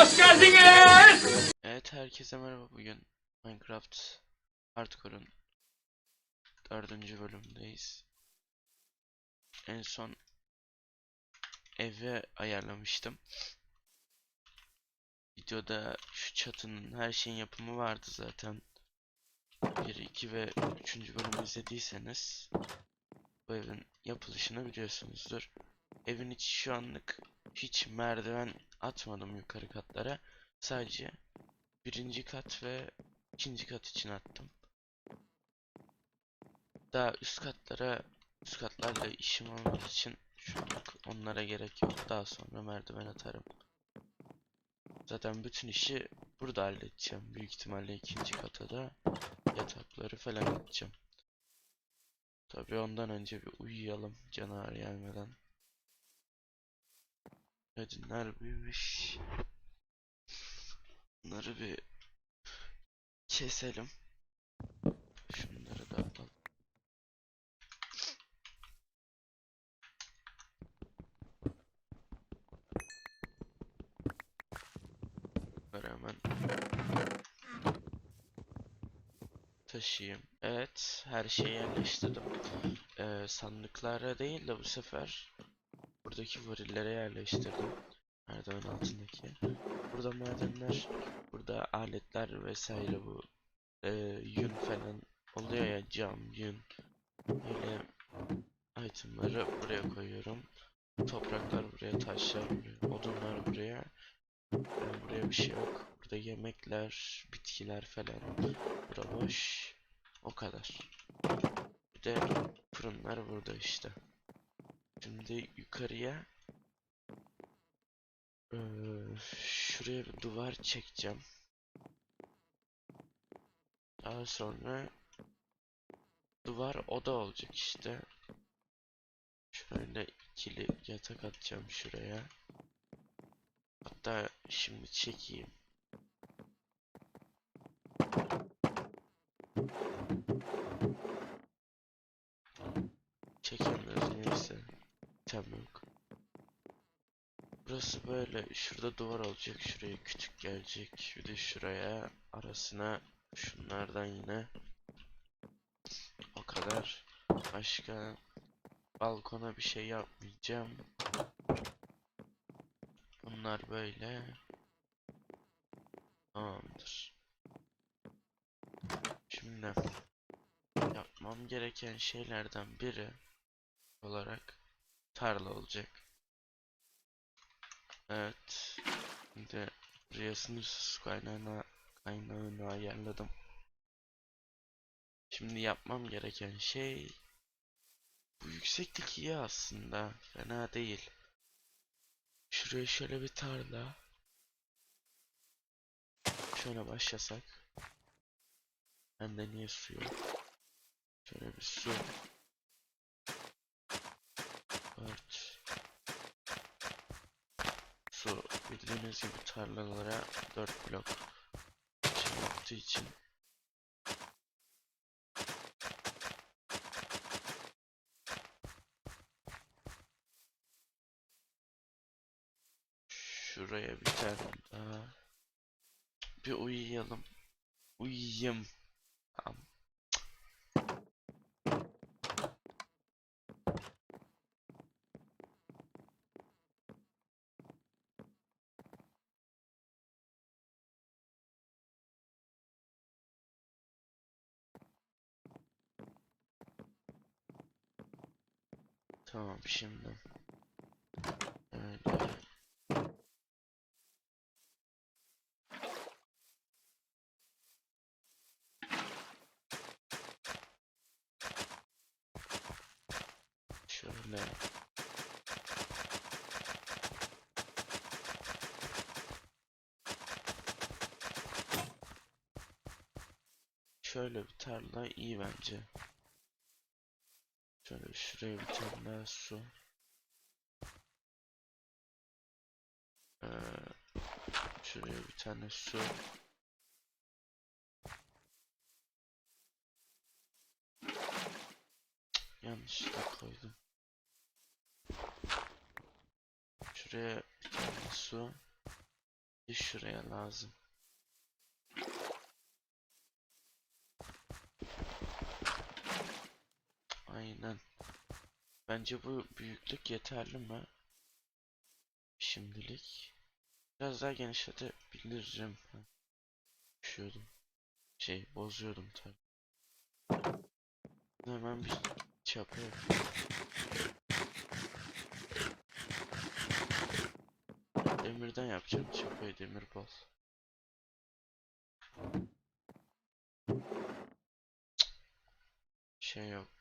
Hoş geldiniz. Evet herkese merhaba bugün Minecraft Hardcore'un dördüncü bölümündeyiz. En son evi ayarlamıştım. Videoda şu çatının her şeyin yapımı vardı zaten. 1, 2 ve 3. bölümü izlediyseniz bu evin yapılışını biliyorsunuzdur. Evin içi şu anlık hiç merdiven atmadım yukarı katlara. Sadece birinci kat ve ikinci kat için attım. Daha üst katlara üst katlarla işim olmadığı için şunluk onlara gerek yok. Daha sonra merdiven atarım. Zaten bütün işi burada halledeceğim. Büyük ihtimalle ikinci kata da yatakları falan yapacağım. Tabii ondan önce bir uyuyalım canavar gelmeden. Ödünler büyümüş. Bunları bir keselim. Şunları da. Bunları hemen taşıyayım. Evet, her şeyi yerleştirdim. Ee, sandıklara değil de bu sefer buradaki varillere yerleştirdim. Merdiven altındaki. Burada madenler, burada aletler vesaire bu e, yün falan oluyor ya cam, yün. Böyle itemları buraya koyuyorum. Topraklar buraya, taşlar buraya, odunlar buraya. Yani buraya bir şey yok. Burada yemekler, bitkiler falan. Bura boş. O kadar. Bir de fırınlar burada işte. Şimdi yukarıya eee, şuraya bir duvar çekeceğim. Daha sonra duvar oda olacak işte. Şöyle ikili yatak atacağım şuraya. Hatta şimdi çekeyim. Çekemiyoruz neyse. Tam yok. Burası böyle. Şurada duvar olacak. Şuraya küçük gelecek. Bir de şuraya arasına şunlardan yine. O kadar. Başka balkona bir şey yapmayacağım. Bunlar böyle. Tamamdır. Şimdi yapmam gereken şeylerden biri olarak tarla olacak. Evet. Şimdi buraya sınırsız kaynağına, kaynağını ayarladım. Şimdi yapmam gereken şey bu yükseklik iyi aslında. Fena değil. Şuraya şöyle bir tarla. Şöyle başlasak. Bende niye su yok? Şöyle bir su. Dört. Bildiğiniz gibi tarlalara 4 blok şey için Şuraya bir tane daha. Bir uyuyalım. Uyuyayım. Tamam. Tamam şimdi. Öyle. Şöyle. Şöyle bir tarla iyi bence. Şöyle şuraya bir tane daha su. Ee, şuraya bir tane su. Yanlışlıkla koydum. Şuraya bir tane su. Bir şuraya lazım. Aynen. Bence bu büyüklük yeterli mi? Şimdilik. Biraz daha genişletebilirim. Düşüyordum. Şey bozuyordum tabii. Hemen bir çapa yapayım. Demirden yapacağım çapayı demir bol. Şey yokmuş.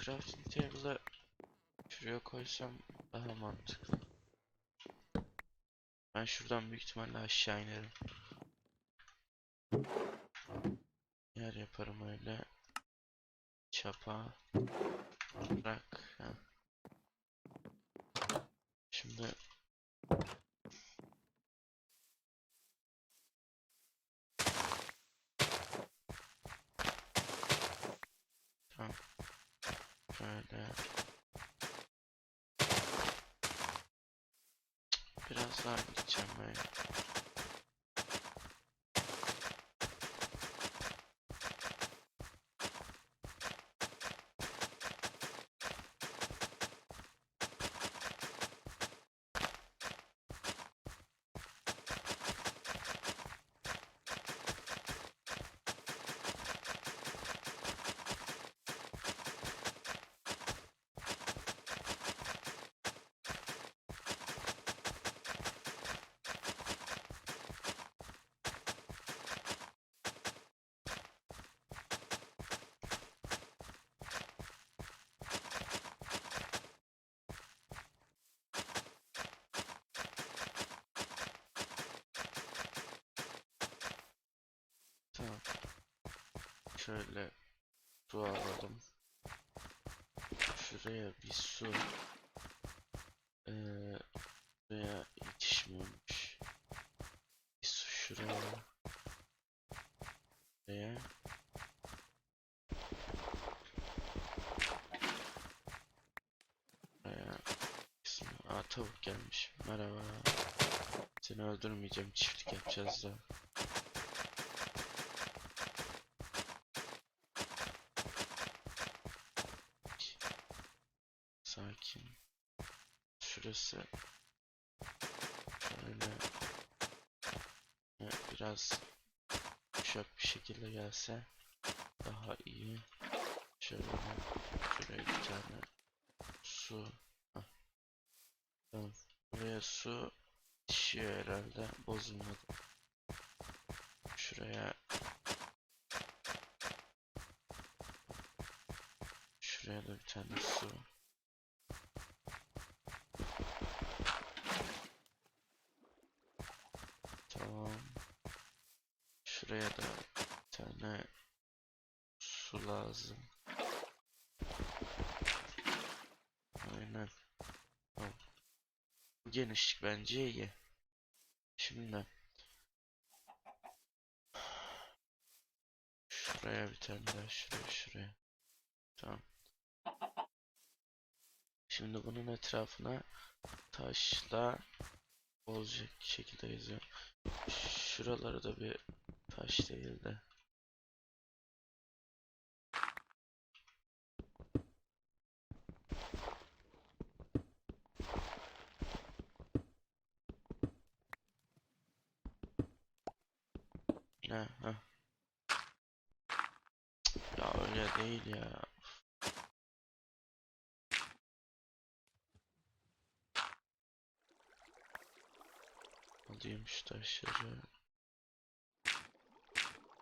Crafting table'ı şuraya koysam daha mantıklı. Ben şuradan büyük ihtimalle aşağı inerim. Yer yaparım öyle. Çapa. Bırak. Ha. Şimdi Tamam. Şöyle. Biraz daha gideceğim ben. Tamam. Şöyle su alalım. Şuraya bir su. Ee, buraya yetişmiyormuş. Bir su şuraya. Buraya. Buraya. Aa tavuk gelmiş. Merhaba. Seni öldürmeyeceğim. Çiftlik yapacağız da. Sakin. Şurası şöyle Evet, biraz yumuşak bir şekilde gelse daha iyi. Şöyle şuraya bir tane su. Hah. Tamam. Buraya su düşüyor herhalde. Bozulmadı. Şuraya Şuraya da bir tane su. Tamam. Şuraya da tane su lazım. Aynen. Tamam. Genişlik bence iyi. Şimdi şuraya bir tane daha şuraya şuraya. Tamam. Şimdi bunun etrafına taşla olacak şekilde yazıyorum. Şuraları da bir taş değil de. Ne? Ha. Ya öyle değil ya. Alayım şu taşları.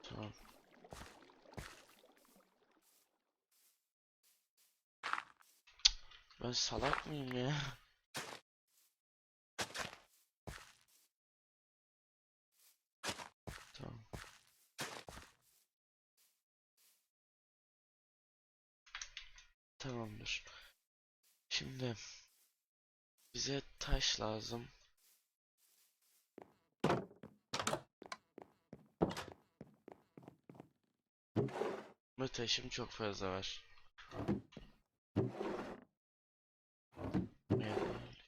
Tamam. Ben salak mıyım ya? olur. Şimdi bize taş lazım. Ve taşım çok fazla var.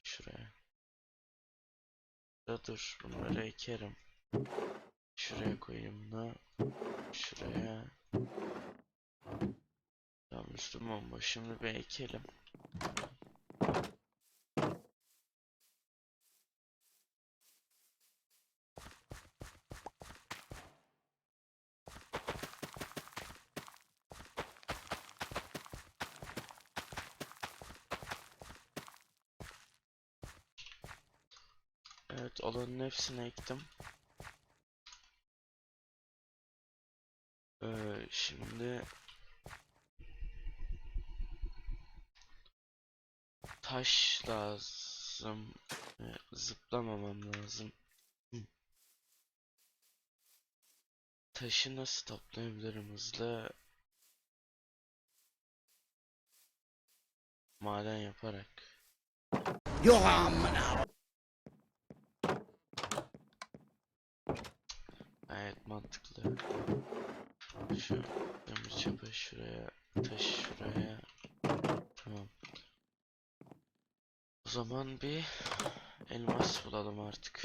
Şuraya. Da dur bunları ekerim. Şuraya koyayım da. Şuraya. Üstüm bomboş. Şimdi bir ekelim. Evet olanın hepsini ektim. Ee, şimdi taş lazım. Ee, zıplamamam lazım. Taşı nasıl toplayabilirim hızlı? Maden yaparak. Yok amına. Gayet mantıklı. Şu demir çapı şuraya, taş şuraya. Tamam. Zaman bir elmas bulalım artık.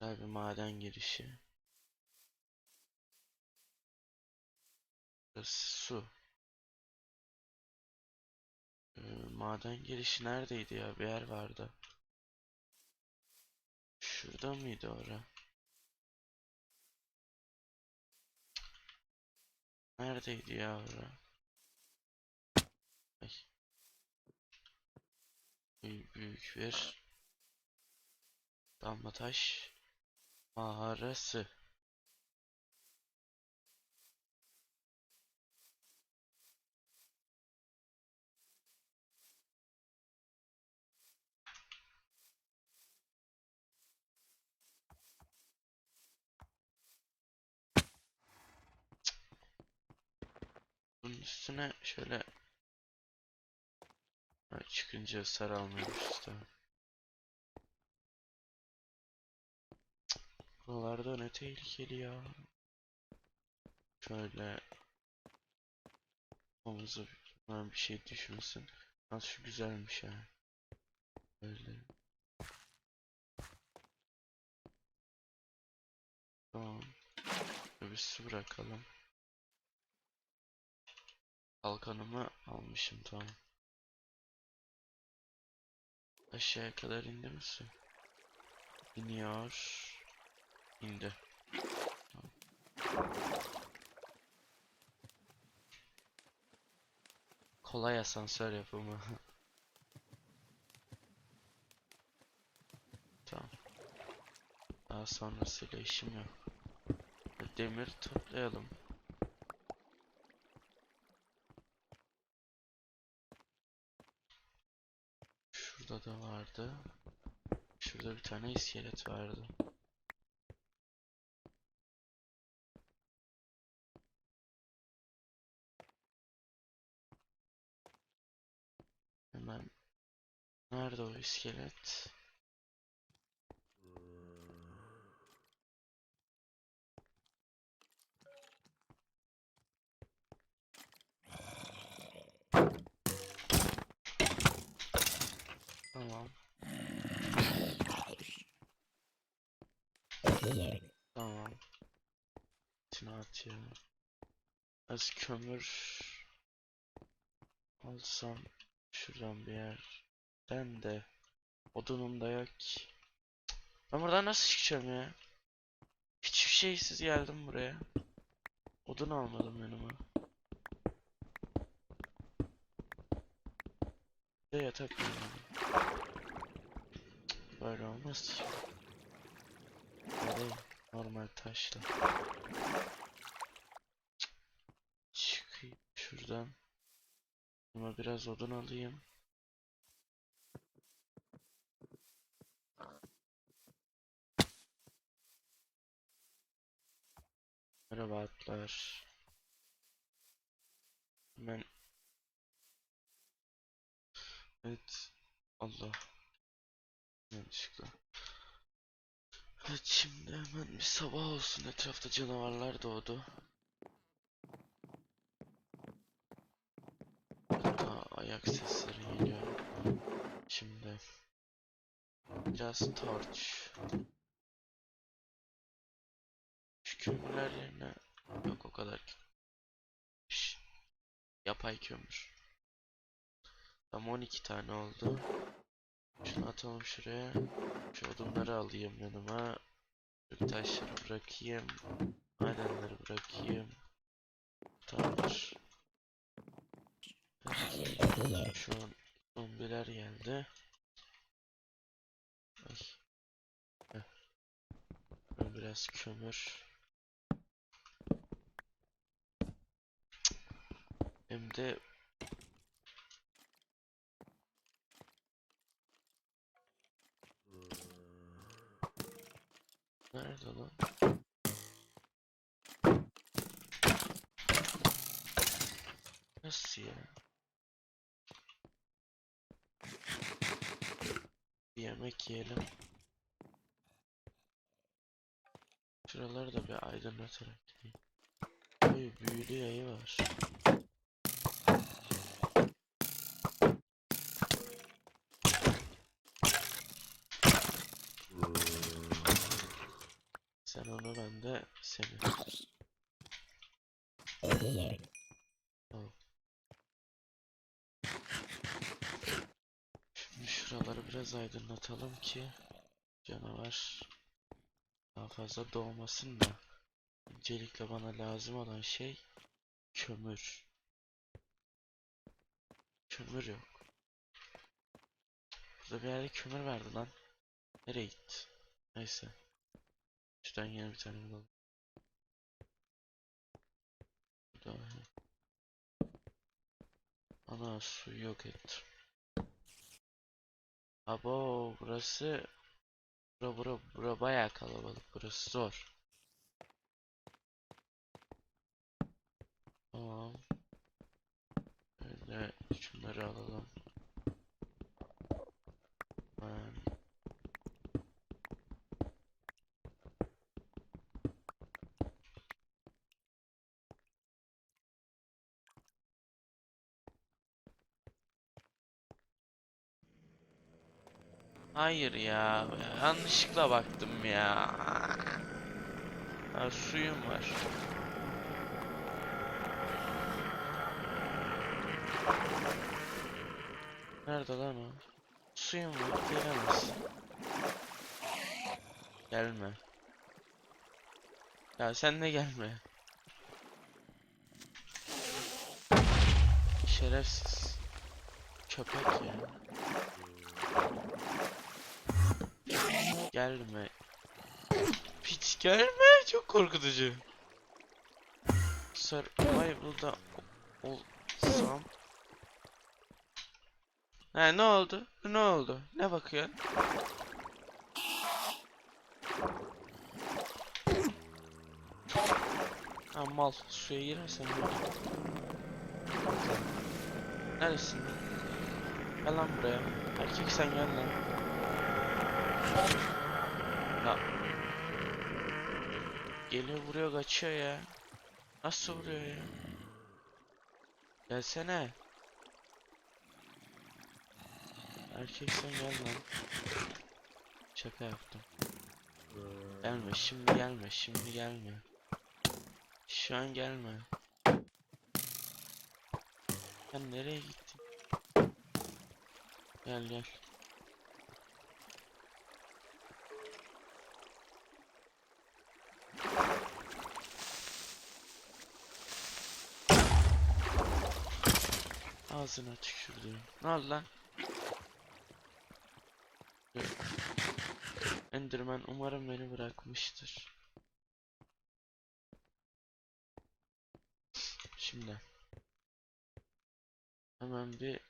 Güzel bir maden girişi. Burası su. Ee, maden girişi neredeydi ya? Bir yer vardı. Şurada mıydı ora? Neredeydi ya ora? Ay. Büyük, bir damla taş mağarası. Bunun üstüne şöyle Çıkınca almıyormuşuz tamam. Cık, Buralarda ne tehlikeli ya. Şöyle omuzu bir şey düşmesin. Nasıl şu güzelmiş ha. Böyle. Tamam. Su bırakalım. Kalkanımı almışım tamam. Aşağıya kadar indi mi su? İniyor. İndi. Kolay asansör yapımı. tamam. Daha sonrasıyla işim yok. Demir toplayalım. Şurada da vardı. Şurada bir tane iskelet vardı. Hemen nerede o iskelet? Tamam. Tamam. İçine at ya. Az kömür alsam şuradan bir yerden de odunum da yok ki. Ben buradan nasıl çıkacağım ya? Hiçbir şeysiz geldim buraya. Odun almadım yanıma. Bir De yatak Böyle olmaz normal taşla. Çıkayım şuradan. Ama biraz odun alayım. Merhaba atlar. Hemen Evet. Allah. Yanlışlıkla. Evet şimdi hemen bir sabah olsun. Etrafta canavarlar doğdu. Hatta ayak sesleri geliyor. Şimdi Just torch. Şu kömürler yerine yok o kadar ki. Şş, Yapay kömür. Tam 12 tane oldu. Şunu atalım şuraya. Şu odunları alayım yanıma. Şu taşları bırakayım. Madenleri bırakayım. Tamamdır. Şu an zombiler geldi. Biraz kömür. Hem de Nerede lan? Nasıl ya? Bir yemek yiyelim. Şuraları da bir aydınlatarak gideyim. Oy büyülü yayı var. De seni. Şimdi şuraları biraz aydınlatalım ki canavar daha fazla doğmasın da. Öncelikle bana lazım olan şey kömür. Kömür yok. Burada bir yerde kömür vardı lan. Nereye gitti? Neyse. Şuradan yine bir tane bulalım. Burada. Ana suyu yok et. Abo burası Bura bura bura bayağı kalabalık burası zor. Tamam. Böyle şunları alalım. Ben Hayır ya, yanlışlıkla baktım ya. Ha, suyum var. Nerede lan o? Suyum var, gelemez. Gelme. Ya sen de gelme. Şerefsiz. Köpek ya. Gelme. Piç gelme. Çok korkutucu. Survival'da ol- olsam. Ha ne oldu? Ne oldu? Ne bakıyorsun? Ha mal suya girersen? Neredesin lan? Gel lan buraya. Erkek sen gel lan. Ya. Geliyor vuruyor kaçıyor ya. Nasıl vuruyor ya? Gelsene. Erkek sen gel lan. Şaka yaptım. Gelme şimdi gelme şimdi gelme. Şu an gelme. Sen nereye gittin? Gel gel. Ağzına tükürdüm. Ne oldu lan? Enderman umarım beni bırakmıştır. Şimdi hemen bir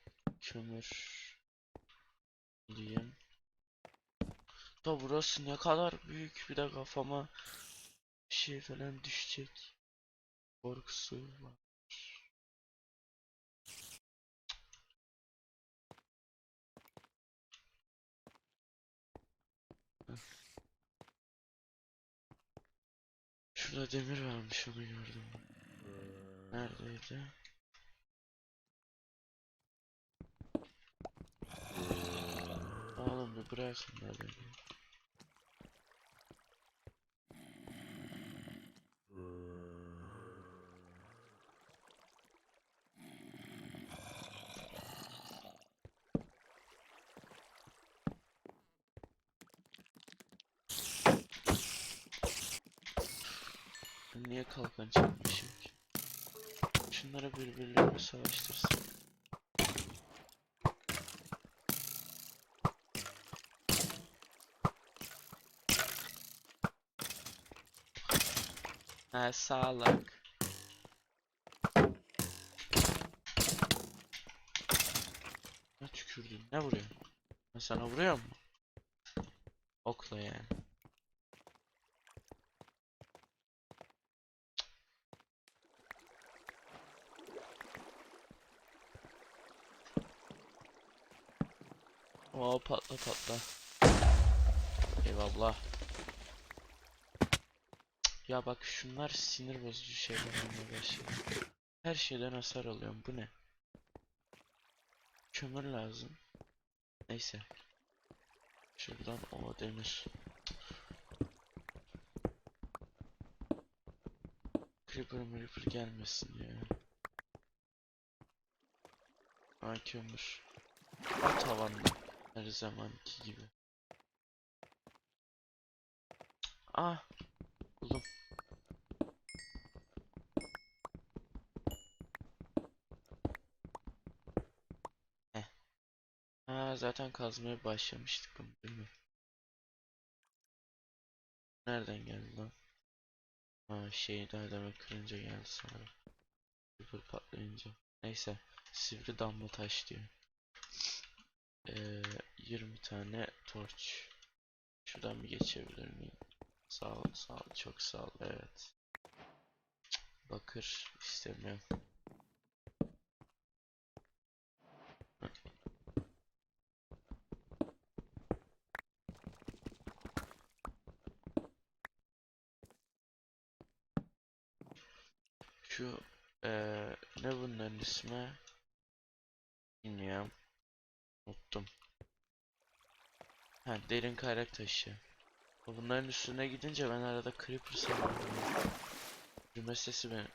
kömür diyeyim. Da burası ne kadar büyük bir de kafama bir şey falan düşecek. Korkusu var. Şurada demir varmış onu gördüm. Neredeydi? Oğlum bu bırakın da beni. Niye kalkan çekmişim ki? Şunları birbirlerine savaştırsın. Ha sağlık. Ne tükürdün? Ne vuruyor? Ben sana vuruyor mu? Okla yani. Oo patla patla. Eyvallah. Ya bak şunlar sinir bozucu şeyler olmaya başladı. Her şeyden hasar alıyorum. Bu ne? Kömür lazım. Neyse. Şuradan o demir. Creeper Creeper gelmesin ya. Ha kömür. Tavanda. Her zamanki gibi. Ah. Buldum. Heh. Ha zaten kazmaya başlamıştık bunu değil mi? Nereden geldi lan? Ha şeyi daha demek kırınca geldi sana. Sıfır patlayınca. Neyse. Sivri damla taş diyor. Ee, 20 tane torç. Şuradan bir geçebilir miyim? Sağ ol, sağ ol, çok sağ ol. Evet. Bakır istemiyorum. Şu eee ne bunların ismi? Bilmiyorum. Unuttum. Ha derin kayrak taşı. Bunların üstüne gidince ben arada creeper sanıyorum. Yürüme sesi benim.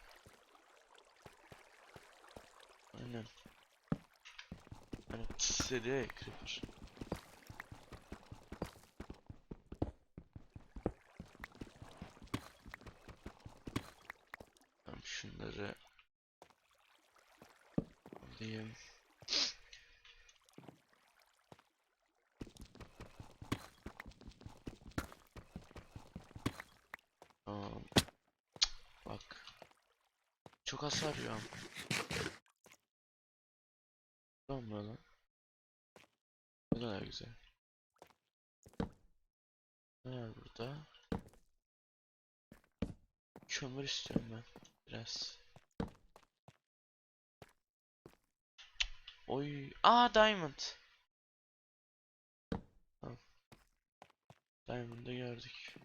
Aynen. Hani tıs ediyor ya creeper. Tamam şunları alayım. Tamam. Bak. Ama. Tamam lan? Ne kadar güzel. Ne var burada? Kömür istiyorum ben. Biraz. Oy. Aa diamond. Tamam. Diamond'ı gördük.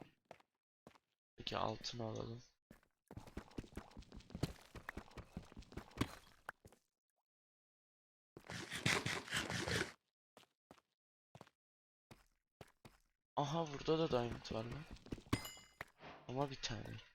Peki altını alalım. Aha burada da diamond var lan. Ama bir tane.